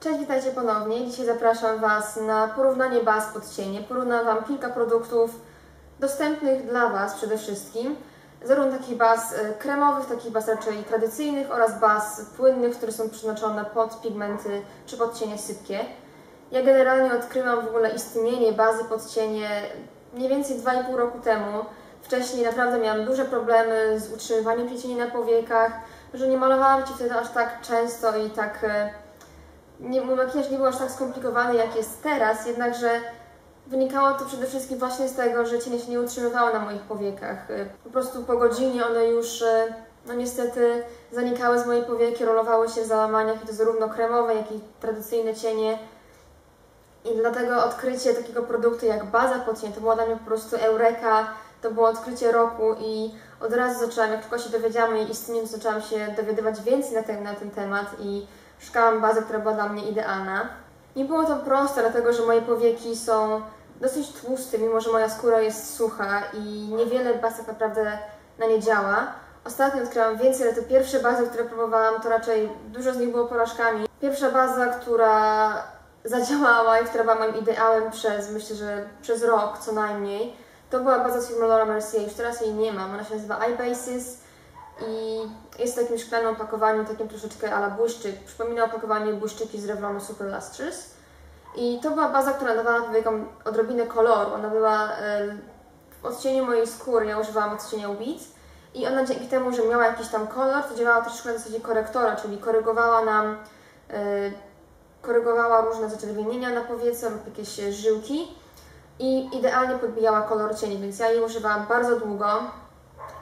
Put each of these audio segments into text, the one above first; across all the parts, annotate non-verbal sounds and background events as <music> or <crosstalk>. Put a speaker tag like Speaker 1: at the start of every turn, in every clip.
Speaker 1: Cześć, witajcie ponownie. Dzisiaj zapraszam Was na porównanie baz pod cienie. Porównam Wam kilka produktów dostępnych dla Was przede wszystkim. Zarówno takich baz e, kremowych, takich baz raczej tradycyjnych oraz baz płynnych, które są przeznaczone pod pigmenty czy pod cienie sypkie. Ja generalnie odkryłam w ogóle istnienie bazy pod cienie mniej więcej 2,5 roku temu. Wcześniej naprawdę miałam duże problemy z utrzymywaniem cieni na powiekach, że nie malowałam Ci wtedy aż tak często i tak... nie, mój makijaż nie był aż tak skomplikowany, jak jest teraz, jednakże wynikało to przede wszystkim właśnie z tego, że cienie się nie utrzymywało na moich powiekach. Y, Po prostu po godzinie one już, y, no niestety, zanikały z mojej powieki, rolowały się w załamaniach i to zarówno kremowe, jak i tradycyjne cienie. I dlatego odkrycie takiego produktu jak baza pod cień to była dla mnie po prostu eureka, to było odkrycie roku i od razu zaczęłam, jak tylko się dowiedziałam o jej istnieniu, zaczęłam się dowiadywać więcej na ten, na ten temat i szukałam bazy, która była dla mnie idealna. Nie było to proste, dlatego że moje powieki są dosyć tłuste, mimo że moja skóra jest sucha i niewiele baz tak naprawdę na nie działa. Ostatnio odkryłam więcej, ale te pierwsze bazy, które próbowałam, to raczej dużo z nich było porażkami. Pierwsza baza, która zadziałała i która była moim ideałem przez, myślę, że przez rok co najmniej, to była baza z firmy Laura Mercier. Już teraz jej nie mam. Ona się nazywa iBasis i jest w takim szklanym opakowaniu, takim troszeczkę ala błyszczyk. Przypomina opakowanie błyszczyki z Revlonu Super Lustrous. I to była baza, która dawała powiekom odrobinę koloru. Ona była e, w odcieniu mojej skóry, ja używałam odcienia Beats. I ona dzięki temu, że miała jakiś tam kolor, to działała troszeczkę na zasadzie korektora, czyli korygowała nam, e, korygowała różne zaczerwienienia na powiece lub jakieś e, żyłki i idealnie podbijała kolor cieni, więc ja jej używałam bardzo długo.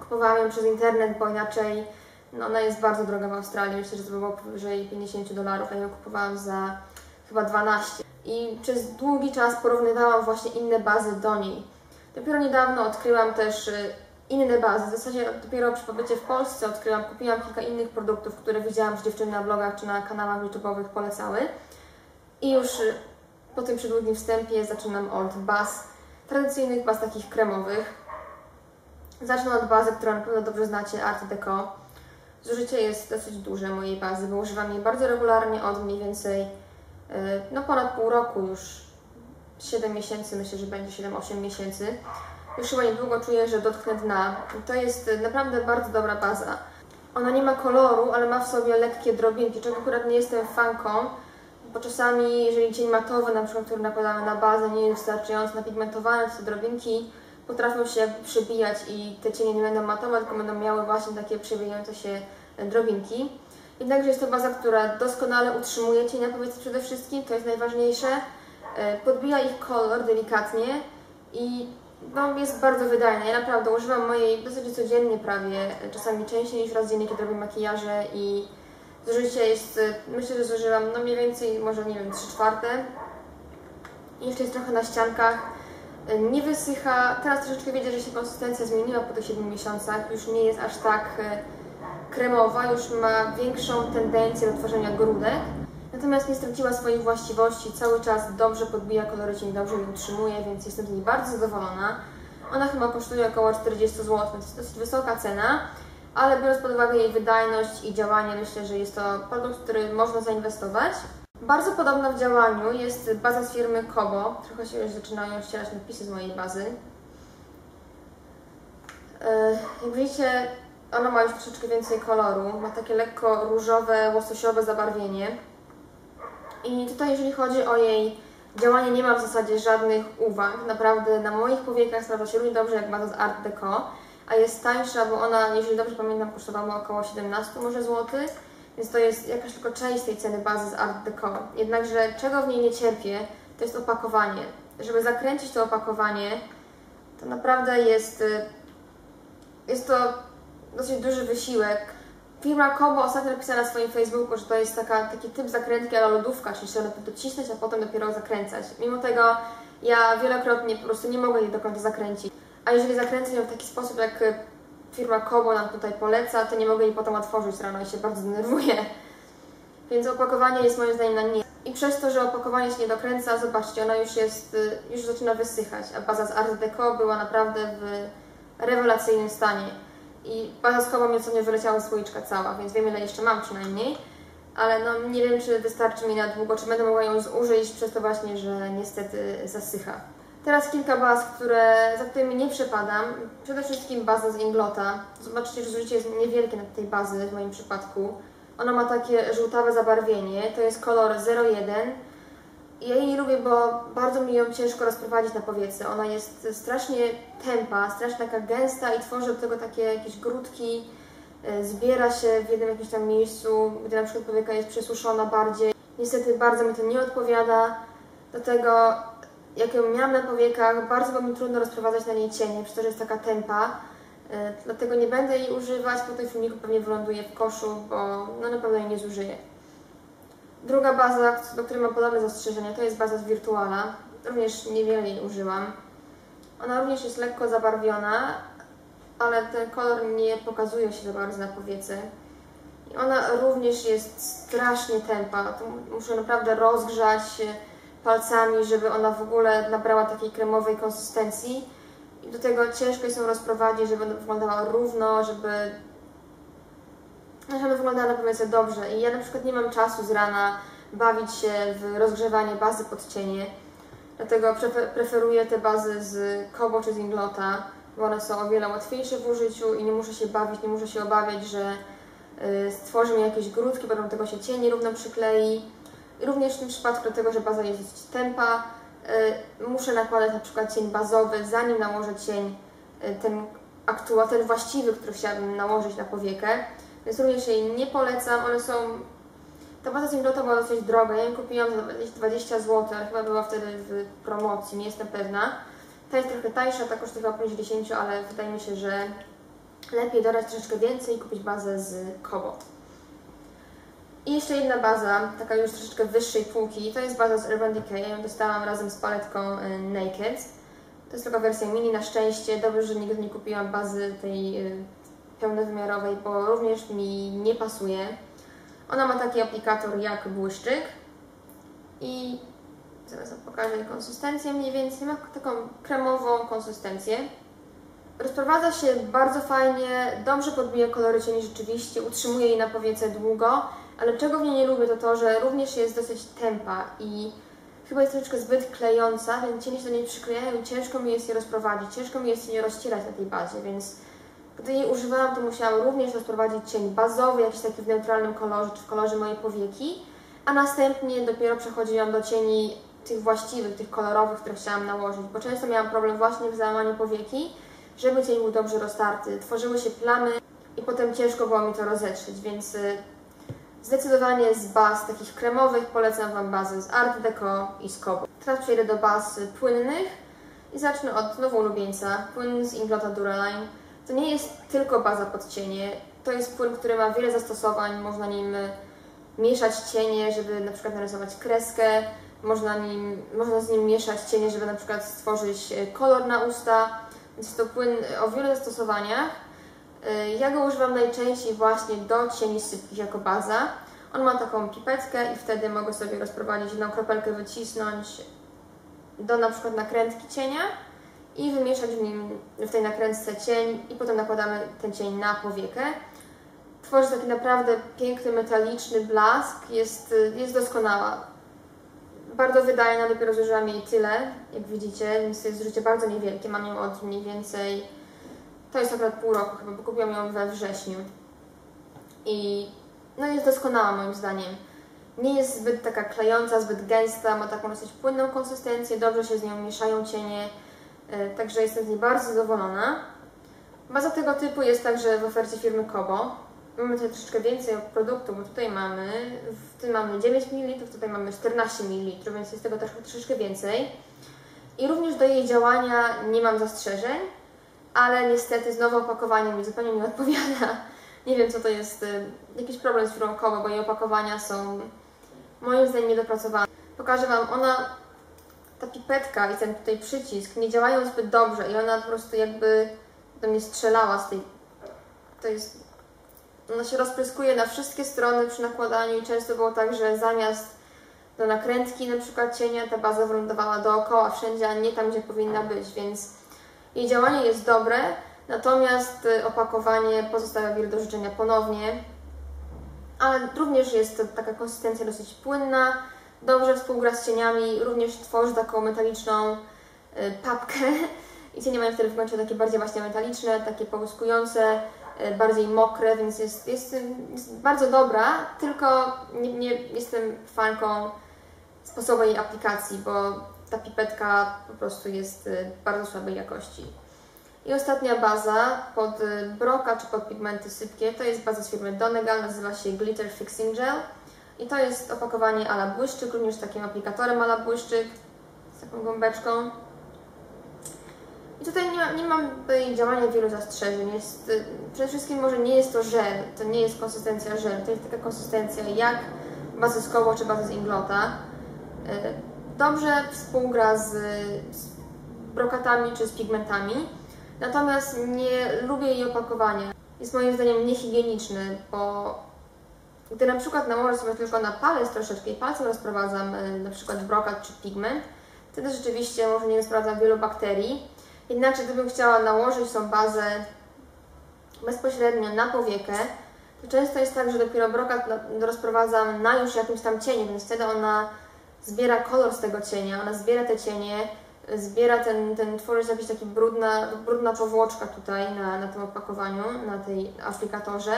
Speaker 1: Kupowałam ją przez internet, bo inaczej no, ona jest bardzo droga w Australii. Myślę, że to było powyżej 50 dolarów, a ja ją kupowałam za chyba 12. I przez długi czas porównywałam właśnie inne bazy do niej. Dopiero niedawno odkryłam też y, inne bazy. W zasadzie dopiero przy pobycie w Polsce odkryłam, kupiłam kilka innych produktów, które widziałam, że dziewczyny na blogach czy na kanałach YouTube'owych polecały. I już y, po tym przedługim wstępie zaczynam od baz tradycyjnych, baz takich kremowych. Zacznę od bazy, którą na pewno dobrze znacie, Art Deco. Zużycie jest dosyć duże mojej bazy, bo używam jej bardzo regularnie od mniej więcej yy, no ponad pół roku już. 7 miesięcy, myślę, że będzie 7-8 miesięcy. Już chyba niedługo czuję, że dotknę dna. To jest y, naprawdę bardzo dobra baza. Ona nie ma koloru, ale ma w sobie lekkie drobinki, czego akurat nie jestem fanką, bo czasami, jeżeli cień matowy, na przykład, który nakładamy na bazę, nie jest wystarczająco napigmentowane, to te drobinki potrafią się przebijać i te cienie nie będą matowe, tylko będą miały właśnie takie przebijające się drobinki. Jednakże jest to baza, która doskonale utrzymuje cień na powiece przede wszystkim, to jest najważniejsze. E, Podbija ich kolor delikatnie i no, jest bardzo wydajna. Ja naprawdę używam mojej dosyć codziennie prawie, e, czasami częściej niż raz dziennie, kiedy robię makijaże i zużycie jest, e, myślę, że zużywam no mniej więcej, może nie wiem, 3 czwarte. Jeszcze jest trochę na ściankach. E, Nie wysycha, teraz troszeczkę widzę, że się konsystencja zmieniła po tych 7 miesiącach, już nie jest aż tak e, kremowa, już ma większą tendencję do tworzenia grudek. Natomiast nie straciła swoich właściwości, cały czas dobrze podbija kolory cień, dobrze je utrzymuje, więc jestem z niej bardzo zadowolona. Ona chyba kosztuje około 40 zł, więc jest dosyć wysoka cena, ale biorąc pod uwagę jej wydajność i działanie, myślę, że jest to produkt, który można zainwestować. Bardzo podobna w działaniu jest baza z firmy Kobo. Trochę się już zaczynają ścierać napisy z mojej bazy. Yy, Jak widzicie, ona ma już troszeczkę więcej koloru. Ma takie lekko różowe, łososiowe zabarwienie. I tutaj, jeżeli chodzi o jej działanie, nie ma w zasadzie żadnych uwag. Naprawdę na moich powiekach sprawdza się równie dobrze jak baza z Art Deco, a jest tańsza, bo ona, jeżeli dobrze pamiętam, kosztowała około 17 może złotych, więc to jest jakaś tylko część tej ceny bazy z Art Deco. Jednakże czego w niej nie cierpię, to jest opakowanie. Żeby zakręcić to opakowanie, to naprawdę jest, y, jest to dosyć duży wysiłek. Firma Kobo ostatnio napisała na swoim Facebooku, że to jest taka, taki typ zakrętki ale lodówka, czyli trzeba najpierw docisnąć, a potem dopiero zakręcać. Mimo tego ja wielokrotnie po prostu nie mogę jej do końca zakręcić. A jeżeli zakręcę ją w taki sposób, jak y, firma Kobo nam tutaj poleca, to nie mogę jej potem otworzyć rano i się bardzo denerwuję. Więc opakowanie jest moim zdaniem na nie. I przez to, że opakowanie się nie dokręca, zobaczcie, ona już jest, y, już zaczyna wysychać, a baza z Art Deco była naprawdę w rewelacyjnym stanie. I baza z Kobo mi ostatnio wyleciała słoiczka cała, więc wiem ile jeszcze mam przynajmniej. ale no nie wiem, czy wystarczy mi na długo, czy będę mogła ją zużyć przez to właśnie, że niestety zasycha. Teraz kilka baz, które, za którymi nie przepadam. Przede wszystkim baza z Inglota. Zobaczycie, że zużycie jest niewielkie na tej bazy w moim przypadku. Ona ma takie żółtawe zabarwienie, to jest kolor 01. Ja jej lubię, bo bardzo mi ją ciężko rozprowadzić na powiece. Ona jest strasznie tępa, strasznie taka gęsta i tworzy do tego takie jakieś grudki. E, zbiera się w jednym jakimś tam miejscu, gdy na przykład powieka jest przesuszona bardziej. Niestety bardzo mi to nie odpowiada. Do tego, jak ją miałam na powiekach, bardzo było mi trudno rozprowadzać na niej cienie, przez to, że jest taka tempa. E, dlatego nie będę jej używać, po tym filmiku pewnie wyląduje w koszu, bo no na pewno jej nie zużyję. Druga baza, do której mam podobne zastrzeżenia, to jest baza z Virtuala. Również niewiele jej użyłam. Ona również jest lekko zabarwiona, ale ten kolor nie pokazuje się za bardzo na powiece. I ona również jest strasznie tępa. To muszę naprawdę rozgrzać palcami, żeby ona w ogóle nabrała takiej kremowej konsystencji. I do tego ciężko jest ją rozprowadzić, żeby wyglądała równo, żeby żeby wyglądała na powiece dobrze. I ja na przykład nie mam czasu z rana bawić się w rozgrzewanie bazy pod cienie. Dlatego preferuję te bazy z Kobo czy z Inglota, bo one są o wiele łatwiejsze w użyciu i nie muszę się bawić, nie muszę się obawiać, że y, stworzy mi jakieś grudki, bo do tego się cień równo przyklei. Również w tym przypadku, dlatego że baza jest dosyć tempa, y, muszę nakładać na przykład cień bazowy, zanim nałożę cień y, ten, aktua, ten właściwy, który chciałabym nałożyć na powiekę. Więc również jej nie polecam, one są... Ta baza Singlota była dosyć droga, ja ją kupiłam za 20 zł, ale chyba była wtedy w promocji, nie jestem pewna. Ta jest trochę tańsza, ta kosztowała poniżej 10, ale wydaje mi się, że lepiej dodać troszeczkę więcej i kupić bazę z Kobo. I jeszcze jedna baza, taka już troszeczkę wyższej półki, to jest baza z Urban Decay. Ja ją dostałam razem z paletką y, Naked. To jest tylko wersja mini na szczęście. Dobrze, że nigdy nie kupiłam bazy tej y, pełnowymiarowej, bo również mi nie pasuje. Ona ma taki aplikator jak błyszczyk i zaraz Wam pokażę konsystencję mniej więcej. Ma taką kremową konsystencję. Rozprowadza się bardzo fajnie, dobrze podbija kolory cieni rzeczywiście, utrzymuje jej na powiece długo, ale czego w niej nie lubię to to, że również jest dosyć tempa i chyba jest troszeczkę zbyt klejąca, więc cienie się do niej przyklejają i ciężko mi jest je rozprowadzić, ciężko mi jest je rozcierać na tej bazie, więc gdy jej używałam, to musiałam również rozprowadzić cień bazowy, jakiś taki w neutralnym kolorze, czy w kolorze mojej powieki, a następnie dopiero przechodziłam do cieni tych właściwych, tych kolorowych, które chciałam nałożyć, bo często miałam problem właśnie w załamaniu powieki, żeby cień był dobrze roztarty. Tworzyły się plamy i potem ciężko było mi to rozetrzeć, więc y, zdecydowanie z baz takich kremowych polecam Wam bazę z Art Deco i z Kobo. Teraz przejdę do baz płynnych i zacznę od nową ulubieńca, płyn z Inglota Duraline. To nie jest tylko baza pod cienie, to jest płyn, który ma wiele zastosowań, można nim mieszać cienie, żeby na przykład narysować kreskę, można, nim, można z nim mieszać cienie, żeby na przykład stworzyć kolor na usta, więc to płyn o wielu zastosowaniach. E, ja go używam najczęściej właśnie do cieni sypkich jako baza. On ma taką pipetkę i wtedy mogę sobie rozprowadzić jedną kropelkę, wycisnąć do na przykład nakrętki cienia i wymieszać w nim, w tej nakrętce cień i potem nakładamy ten cień na powiekę. Tworzy taki naprawdę piękny, metaliczny blask, jest, jest doskonała. Bardzo wydajna, dopiero zużyłam jej tyle, jak widzicie, więc jest zużycie bardzo niewielkie. Mam ją od mniej więcej, to jest akurat pół roku chyba, bo kupiłam ją we wrześniu. I no jest doskonała moim zdaniem. Nie jest zbyt taka klejąca, zbyt gęsta, ma taką dosyć płynną konsystencję, dobrze się z nią mieszają cienie, E, także jestem z niej bardzo zadowolona. Baza tego typu jest także w ofercie firmy Kobo. Mamy tutaj troszeczkę więcej produktu, bo tutaj mamy, w tym mamy 9 ml, tutaj mamy 14 ml, więc jest tego troszeczkę więcej. I również do jej działania nie mam zastrzeżeń, ale niestety znowu opakowanie mi zupełnie nie odpowiada. Nie wiem co to jest, e, jakiś problem z Kobo, bo jej opakowania są moim zdaniem niedopracowane. Pokażę Wam, ona ta pipetka i ten tutaj przycisk nie działają zbyt dobrze i ona po prostu jakby do mnie strzelała z tej... To jest... Ona się rozpryskuje na wszystkie strony przy nakładaniu i często było tak, że zamiast do nakrętki na przykład cienia ta baza wylądowała dookoła wszędzie, a nie tam, gdzie powinna być, więc jej działanie jest dobre, natomiast y, opakowanie pozostawia wiele do życzenia ponownie. ale również jest taka konsystencja dosyć płynna, dobrze współgra z cieniami, również tworzy taką metaliczną y, papkę. <laughs> I cienie mają wtedy wyglądać takie bardziej właśnie metaliczne, takie połyskujące, y, bardziej mokre, więc jest, jest, jest bardzo dobra, tylko nie, nie jestem fanką sposobu jej aplikacji, bo ta pipetka po prostu jest y, bardzo słabej jakości. I ostatnia baza pod y, broka czy pod pigmenty sypkie, to jest baza z firmy Donegal, nazywa się Glitter Fixing Gel. I to jest opakowanie ala błyszczyk, również takim aplikatorem ala błyszczyk, z taką gąbeczką. I tutaj nie, nie mam do jej działania wielu zastrzeżeń. Jest, y, przede wszystkim może nie jest to żel, to nie jest konsystencja żel, to jest taka konsystencja jak bazy z Kobo czy bazy z Inglota. Dobrze współgra z, z brokatami czy z pigmentami. Natomiast nie lubię jej opakowania. Jest moim zdaniem niehigieniczny, bo gdy na przykład nałożę sobie tylko na palec troszeczkę i palcem rozprowadzam e, na przykład brokat czy pigment, wtedy rzeczywiście może nie rozprowadzam wielu bakterii. Jednakże gdybym chciała nałożyć tą bazę bezpośrednio na powiekę, to często jest tak, że dopiero brokat rozprowadzam na już jakimś tam cieniu, więc wtedy ona zbiera kolor z tego cienia, ona zbiera te cienie, zbiera ten, ten tworzy się jakaś taka brudna, brudna powłoczka tutaj na, na tym opakowaniu, na tej aplikatorze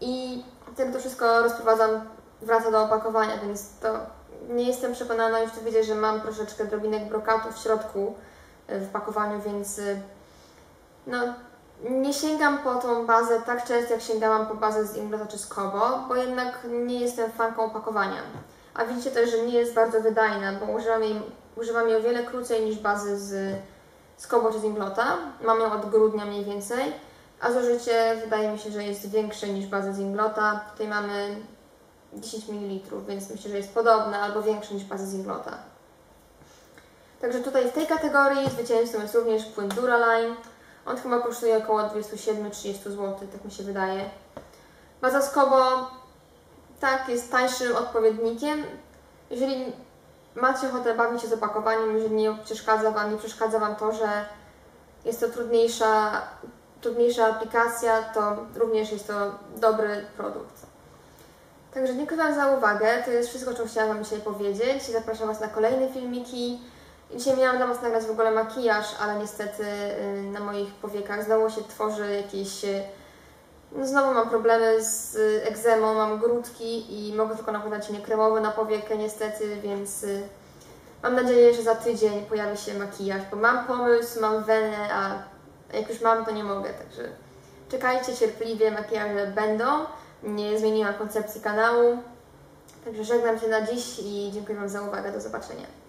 Speaker 1: i wtedy to wszystko rozprowadzam, wraca do opakowania, więc to nie jestem przekonana, już tu widzę, że mam troszeczkę drobinek brokatu w środku e, w pakowaniu, więc e, no, nie sięgam po tą bazę tak często, jak sięgałam po bazę z Inglota czy z Kobo, bo jednak nie jestem fanką opakowania. A widzicie też, że nie jest bardzo wydajna, bo używam jej Używam jej o wiele krócej niż bazy z, z Kobo czy z Inglota. Mam ją od grudnia mniej więcej, a zużycie wydaje mi się, że jest większe niż bazy z Inglota. Tutaj mamy 10 ml, więc myślę, że jest podobne albo większe niż bazy z Inglota. Także tutaj w tej kategorii zwycięzcą jest również płyn Duraline. On chyba kosztuje około 27-30 zł, tak mi się wydaje. Baza z Kobo tak, jest tańszym odpowiednikiem. Jeżeli macie ochotę bawić się z opakowaniem, jeżeli nie przeszkadza Wam, nie przeszkadza Wam to, że jest to trudniejsza, trudniejsza aplikacja, to również jest to dobry produkt. Także dziękuję Wam za uwagę. To jest wszystko, co chciałam Wam dzisiaj powiedzieć. Zapraszam Was na kolejne filmiki. Dzisiaj miałam dla Was nagrać w ogóle makijaż, ale niestety y, na moich powiekach znowu się tworzy jakieś... Y, no znowu mam problemy z egzemą, mam grudki i mogę tylko nakładać cienie kremowe na powiekę niestety, więc y, mam nadzieję, że za tydzień pojawi się makijaż, bo mam pomysł, mam wenę, a jak już mam, to nie mogę, także czekajcie cierpliwie, makijaże będą. Nie zmieniłam koncepcji kanału, także żegnam się na dziś i dziękuję Wam za uwagę, do zobaczenia.